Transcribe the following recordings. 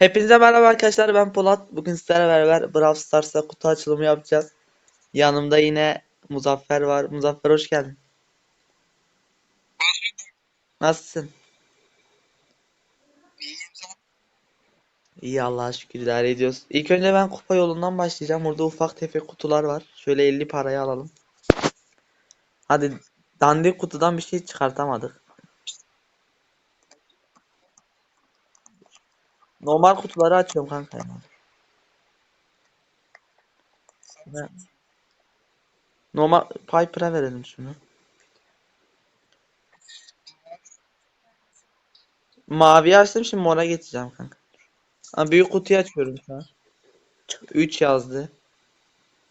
Hepinize merhaba arkadaşlar ben Polat. Bugün sizlerle beraber Brawl Stars'ta kutu açılımı yapacağız. Yanımda yine Muzaffer var. Muzaffer hoş geldin. Nasılsın? İyi Allah'a şükür idare ediyoruz. İlk önce ben kupa yolundan başlayacağım. Burada ufak tefek kutular var. Şöyle 50 parayı alalım. Hadi dandik kutudan bir şey çıkartamadık. Normal kutuları açıyorum kanka. ya. Normal Piper'a verelim şunu. Mavi açtım şimdi mora geçeceğim kanka. Ha, büyük kutuyu açıyorum şu an. 3 yazdı.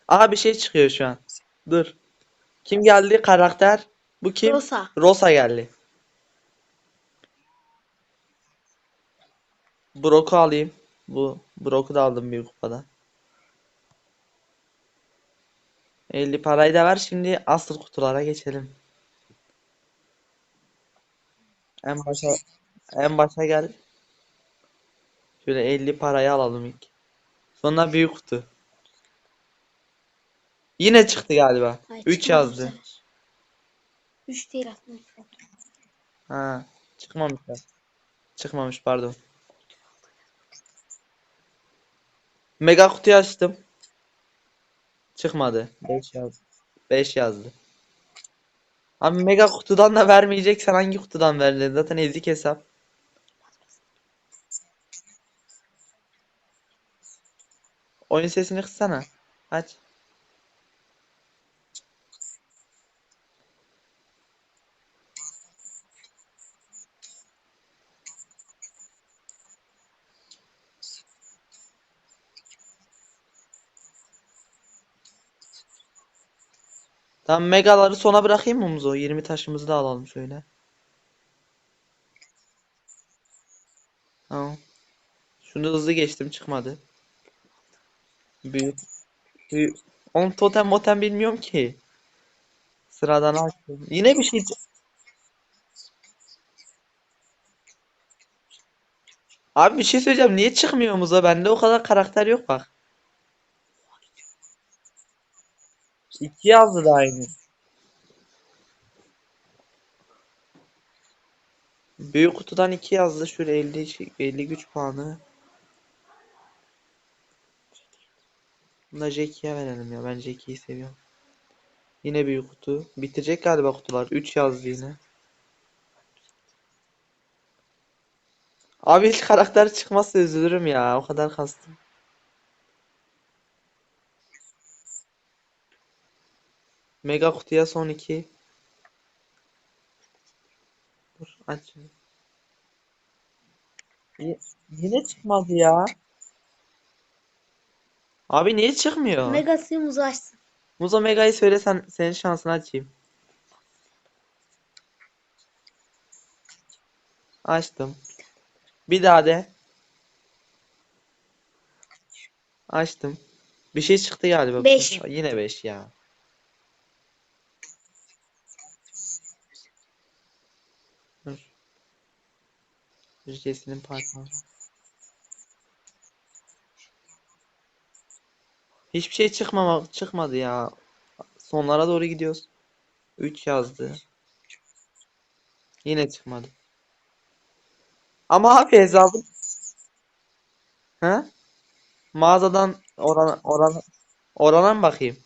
Aha bir şey çıkıyor şu an. Dur. Kim geldi? Karakter. Bu kim? Rosa. Rosa geldi. Brock'u alayım. Bu Brock'u da aldım büyük kupada. 50 parayı da ver. Şimdi asıl kutulara geçelim. En başa en başa gel. Şöyle 50 parayı alalım ilk. Sonra büyük kutu. Yine çıktı galiba. Ay, 3 çıkmamış yazdı. güzel. Üç değil aslında. Ha, çıkmamış ya. Çıkmamış pardon. Mega kutuyu açtım. Çıkmadı. 5 yazdı. 5 yazdı. Abi mega kutudan da vermeyeceksen hangi kutudan verilir? Zaten ezik hesap. Oyun sesini kıssana. Aç. Tamam megaları sona bırakayım mı Muzo? 20 taşımızı da alalım şöyle. Tamam. Şunu hızlı geçtim çıkmadı. Büyük. Büyük. Oğlum totem motem bilmiyorum ki. Sıradan açtım. Yine bir şey. Abi bir şey söyleyeceğim. Niye çıkmıyor Muzo? Bende o kadar karakter yok bak. İki yazdı da aynı. Büyük kutudan 2 yazdı. Şöyle 50 şey- 50 güç puanı. Bunu da Jackie'ye verelim ya. Ben Jackie'yi seviyorum. Yine büyük kutu. Bitecek galiba kutular. 3 yazdı yine. Abi hiç karakter çıkmazsa üzülürüm ya. O kadar kastım. Mega kutuya son 2. Dur aç. Y- Yine çıkmadı ya. Abi niye çıkmıyor? Mega suyumuzu açsın. Muzo Mega'yı söylesen senin şansını açayım. Açtım. Bir daha de. Açtım. Bir şey çıktı galiba. Beş. Yine 5 ya. Ülkesinin parçası. Hiçbir şey çıkmama çıkmadı ya. Sonlara doğru gidiyoruz. 3 yazdı. Yine çıkmadı. Ama abi hesabın He? Mağazadan oran oran orana mı bakayım?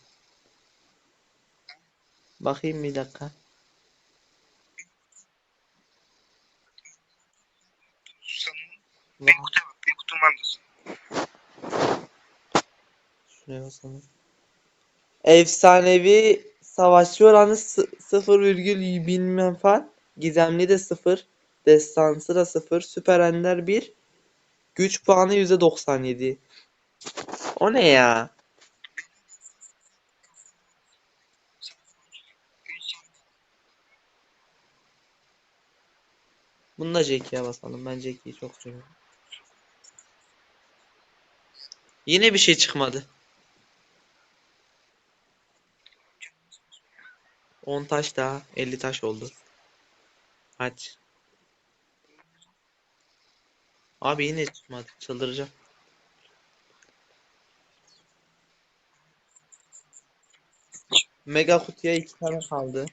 Bakayım bir dakika. Bir kutu bir kutum vardır. Şuraya basalım. Efsanevi savaşçı oranı sı- 0 virgül bilmem falan. Gizemli de 0. Destansı da 0. Süper Ender 1. Güç puanı %97. O ne ya? Bunu da Jackie'ye basalım. Ben Jackie'yi çok seviyorum. Yine bir şey çıkmadı. 10 taş daha 50 taş oldu. Aç. Abi yine çıkmadı. Çıldıracağım. Mega kutuya iki tane kaldı.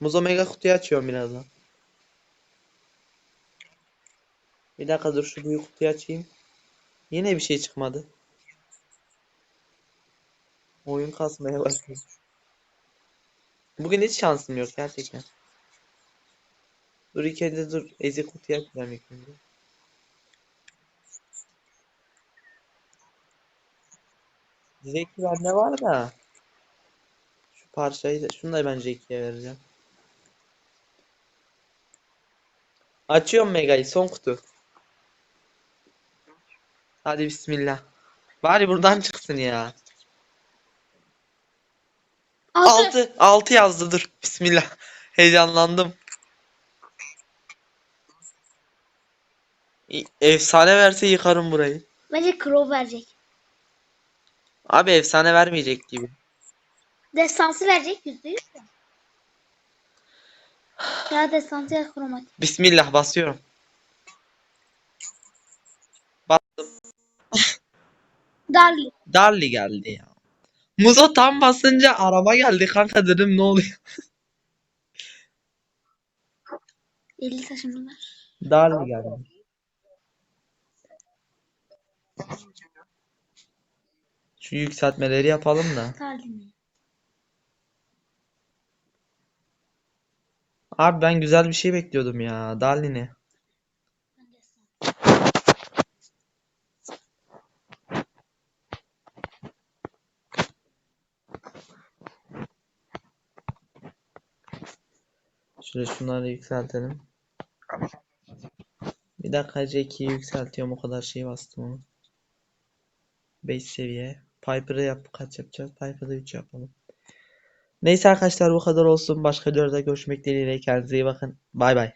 Muzo mega kutuyu açıyorum birazdan. Bir dakika dur şu büyük kutuyu açayım. Yine bir şey çıkmadı. Oyun kasmaya başladı. Bugün hiç şansım yok gerçekten. Dur ilk önce dur. Ezik kutuyu açacağım ilk önce. Zeki bende var da. Şu parçayı da şunu da ben Zeki'ye vereceğim. Açıyorum Mega'yı son kutu. Hadi bismillah. Bari buradan çıksın ya. Altı. 6 6 yazdı dur. Bismillah. Heyecanlandım. Efsane verse yıkarım burayı. Bence Crow verecek. Abi efsane vermeyecek gibi. Destansı verecek yüzde yüz de. Ya destansı ya kromatik. Bismillah basıyorum. Bastım. Darli. Darli geldi ya. Muzo tam basınca araba geldi kanka dedim ne oluyor? 50 taşımız var. Darli geldi. Şu yükseltmeleri yapalım da. Mi? Abi ben güzel bir şey bekliyordum ya. Darli Şöyle şunları yükseltelim. Bir dakika Jackie'yi yükseltiyorum. O kadar şey bastım onu. 5 seviye. Piper'ı yap kaç yapacağız? Piper'da 3 yapalım. Neyse arkadaşlar bu kadar olsun. Başka videoda görüşmek dileğiyle. Kendinize iyi bakın. Bay bay.